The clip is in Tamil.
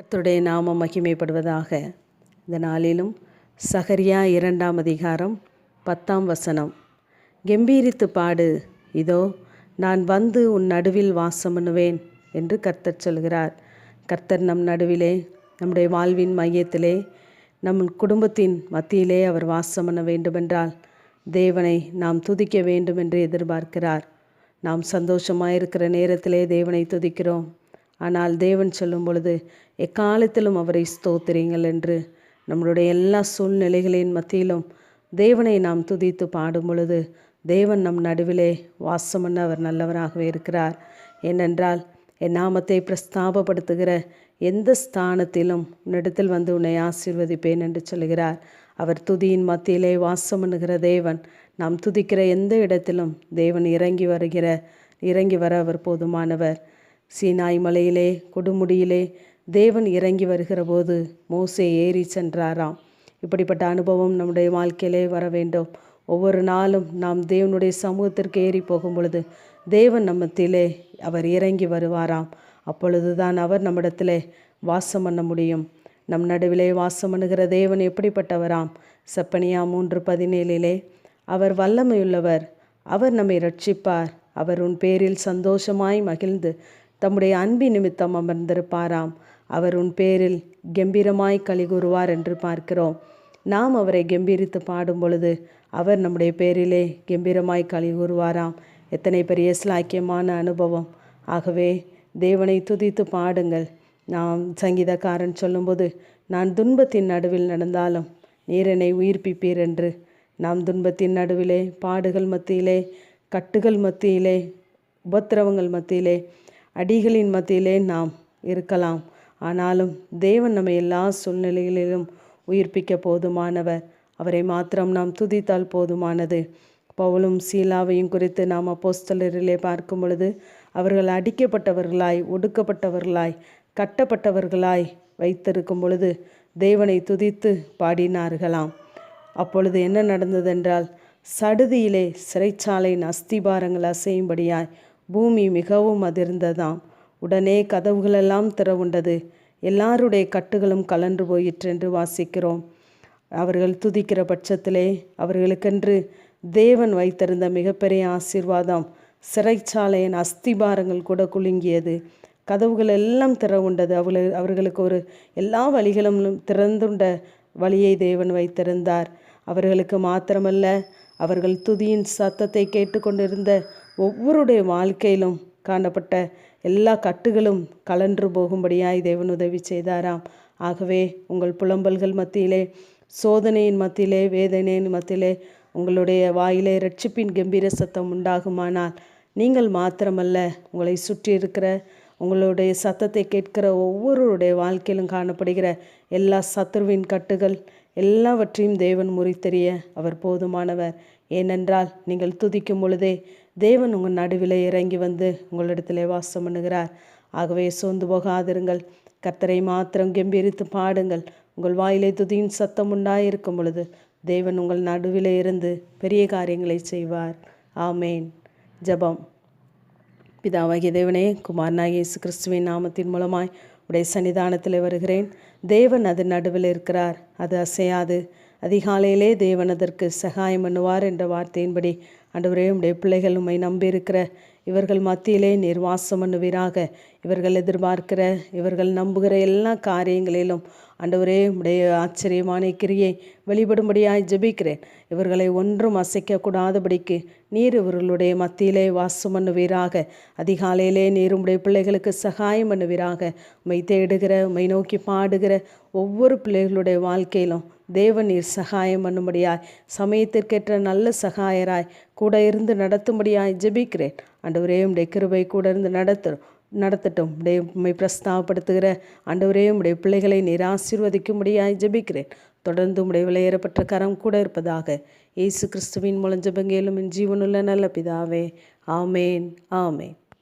கத்துடைய நாமம் மகிமைப்படுவதாக இந்த நாளிலும் சகரியா இரண்டாம் அதிகாரம் பத்தாம் வசனம். கெம்பீரித்து பாடு இதோ நான் வந்து உன் நடுவில் வாசம் பண்ணுவேன் என்று கர்த்தர் சொல்கிறார். கர்த்தர் நம் நடுவிலே நம்முடைய வாழ்வின் மையத்திலே நம் குடும்பத்தின் மத்தியிலே அவர் வாசம் பண்ண வேண்டுமென்றால் தேவனை நாம் துதிக்க வேண்டும் என்று எதிர்பார்க்கிறார். நாம் சந்தோஷமாக இருக்கிற நேரத்திலே தேவனை துதிக்கிறோம். ஆனால் தேவன் சொல்லும் பொழுது எக்காலத்திலும் அவரை ஸ்தோத்திரிங்கள் என்று நம்மளுடைய எல்லா சூழ்நிலைகளின் மத்தியிலும் தேவனை நாம் துதித்து பாடும் பொழுது தேவன் நம் நடுவிலே வாசம் பண்ண அவர் நல்லவராகவே இருக்கிறார். ஏனென்றால் என் நாமத்தை பிரஸ்தாபப்படுத்துகிற எந்த ஸ்தானத்திலும் உன்னிடத்தில் வந்து உன்னை ஆசீர்வதிப்பேன் என்று சொல்கிறார் அவர் துதியின் மத்தியிலே வாசம் பண்ணுகிற தேவன் நாம் துதிக்கிற எந்த இடத்திலும் தேவன் இறங்கி வருகிற இறங்கி வர அவர் போதுமானவர். சீனாய் மலையிலே கொடுமுடியிலே தேவன் இறங்கி வருகிற போது மோசே ஏறி சென்றாராம். இப்படிப்பட்ட அனுபவம் நம்முடைய வாழ்க்கையிலே வர வேண்டும். ஒவ்வொரு நாளும் நாம் தேவனுடைய சமூகத்திற்கு ஏறி போகும் பொழுது தேவன் நம்மத்திலே அவர் இறங்கி வருவாராம். அப்பொழுது தான் அவர் நம்மிடத்திலே வாசம் பண்ண முடியும். நம் நடுவிலே வாசம் பண்ணுகிற தேவன் எப்படிப்பட்டவராம்? செப்பனியா மூன்று பதினேழிலே அவர் வல்லமையுள்ளவர் அவர் நம்மை ரட்சிப்பார் அவர் உன் பேரில் சந்தோஷமாய் மகிழ்ந்து தம்முடைய அன்பி நிமித்தம் அமர்ந்திருப்பாராம். அவர் உன் பேரில் கம்பீரமாய் கலி கூறுவார் என்று பார்க்கிறோம். நாம் அவரை கம்பீரித்து பாடும் பொழுது அவர் நம்முடைய பேரிலே கம்பீரமாய் கலி கூறுவாராம் எத்தனை பெரிய சிலாக்கியமான அனுபவம். ஆகவே தேவனை துதித்து பாடுங்கள். நாம் சங்கீதக்காரன் சொல்லும்போது நான் துன்பத்தின் நடுவில் நடந்தாலும் நீரனை உயிர்ப்பிப்பீர் என்று. நாம் துன்பத்தின் நடுவிலே பாடுகள் மத்தியிலே கட்டுகள் மத்தியிலே உபத்திரவங்கள் மத்தியிலே அடிகளின் மத்தியிலே நாம் இருக்கலாம். ஆனாலும் தேவன் நம்ம எல்லா சூழ்நிலைகளிலும் உயிர்ப்பிக்க போதுமானவர். அவரை மாத்திரம் நாம் துதித்தால் போதுமானது. பவுலும் சீலாவையும் குறித்து நாம் அப்போஸ்தலரிலே பார்க்கும் பொழுது அவர்கள் அடிக்கப்பட்டவர்களாய் ஒடுக்கப்பட்டவர்களாய் கட்டப்பட்டவர்களாய் வைத்திருக்கும் பொழுது தேவனை துதித்து பாடினார்களாம். அப்பொழுது என்ன நடந்ததென்றால் சடுதியிலே சிறைச்சாலையின் அஸ்திபாரங்கள் அசையும்படியாய் பூமி மிகவும் அதிர்ந்ததாம். உடனே கதவுகளெல்லாம் திறவுண்டது. எல்லாருடைய கட்டுகளும் கலன்று போயிற்றென்று வாசிக்கிறோம். அவர்கள் துதிக்கிற பட்சத்திலே அவர்களுக்கென்று தேவன் வைத்திருந்த மிகப்பெரிய ஆசீர்வாதம் சிறைச்சாலையின் அஸ்திபாரங்கள் கூட குலுங்கியது. கதவுகள் எல்லாம் திறவுண்டது. அவளை அவர்களுக்கு ஒரு எல்லா வழிகளும் திறந்துண்ட வழியை தேவன் வைத்திருந்தார். அவர்களுக்கு மாத்திரமல்ல அவர்கள் துதியின் சத்தத்தை கேட்டுக்கொண்டிருந்த ஒவ்வொருடைய வாழ்க்கையிலும் காணப்பட்ட எல்லா கட்டுகளும் கலன்று போகும்படியாய் தேவன் உதவி செய்தாராம். ஆகவே உங்கள் புலம்பல்கள் மத்தியிலே சோதனையின் மத்தியிலே வேதனையின் மத்தியிலே உங்களுடைய வாயிலே ரட்சிப்பின் கம்பீர சத்தம் உண்டாகுமானால் நீங்கள் மாத்திரமல்ல உங்களை சுற்றி இருக்கிற உங்களுடைய சத்தத்தை கேட்கிற ஒவ்வொருடைய வாழ்க்கையிலும் காணப்படுகிற எல்லா சத்துருவின் கட்டுகள் எல்லாவற்றையும் தேவன் முறித்தெறிய அவர் போதுமானவர். ஏனென்றால் நீங்கள் துதிக்கும் பொழுதே தேவன் உங்கள் நடுவில் இறங்கி வந்து உங்களிடத்திலே வாசம் பண்ணுகிறார். ஆகவே சோர்ந்து போகாதிருங்கள். கர்த்தரை மாத்திரம் கம்பீரித்து பாடுங்கள். உங்கள் வாயிலை துதியின் சத்தம் உண்டாயிருக்கும் பொழுது தேவன் உங்கள் நடுவில் இருந்து பெரிய காரியங்களை செய்வார். ஆமேன். ஜபம். பிதாவாகிய தேவனே குமாரனாகிய இயேசு கிறிஸ்துவின் நாமத்தின் மூலமாய் உடைய சன்னிதானத்தில் வருகிறேன். தேவன் அது நடுவில் இருக்கிறார். அது அசையாது. அதிகாலையிலே தேவன் அதற்கு சகாயம் பண்ணுவார் என்ற வார்த்தையின்படி அன்றுவரையும் உடைய பிள்ளைகள் உண்மை நம்பியிருக்கிற இவர்கள் மத்தியிலே நீர் வாசம் பண்ணுவீராக. இவர்கள் எதிர்பார்க்கிற இவர்கள் நம்புகிற எல்லா காரியங்களிலும் ஆண்டவரே உடைய ஆச்சரியமான கிரியை வெளிப்படும்படியாய் ஜெபிக்கிறேன். இவர்களை ஒன்றும் அசைக்கக்கூடாதபடிக்கு நீர் இவர்களுடைய மத்தியிலே வாசம் பண்ணுவீராக. அதிகாலையிலே நீர் உடைய பிள்ளைகளுக்கு சகாயம் பண்ணுவீராக. உமை தேடுகிற உமை நோக்கி பாடுகிற ஒவ்வொரு பிள்ளைகளுடைய வாழ்க்கையிலும் தேவநீர் சகாயம் பண்ணும்படியாய் சமயத்திற்கேற்ற நல்ல சகாயராய் கூட இருந்து நடத்தும்படியாய் ஜெபிக்கிறேன். ஆண்டவரே உடைய கிருபை கூட இருந்து நடத்தும் நடத்தட்டும். உடைய உண்மை பிரஸ்தாபப்படுத்துகிற ஆண்டவரே உடைய பிள்ளைகளை நீர் ஆசீர்வதிக்கும்படியாய் ஜெபிக்கிறேன். தொடர்ந்து உடைய விளையேறப்பட்ட கரம் கூட இருப்பதாக இயேசு கிறிஸ்துவின் மூலம் ஜெபங்கேலும் என் ஜீவனுள்ள நல்ல பிதாவே. ஆமேன் ஆமேன்.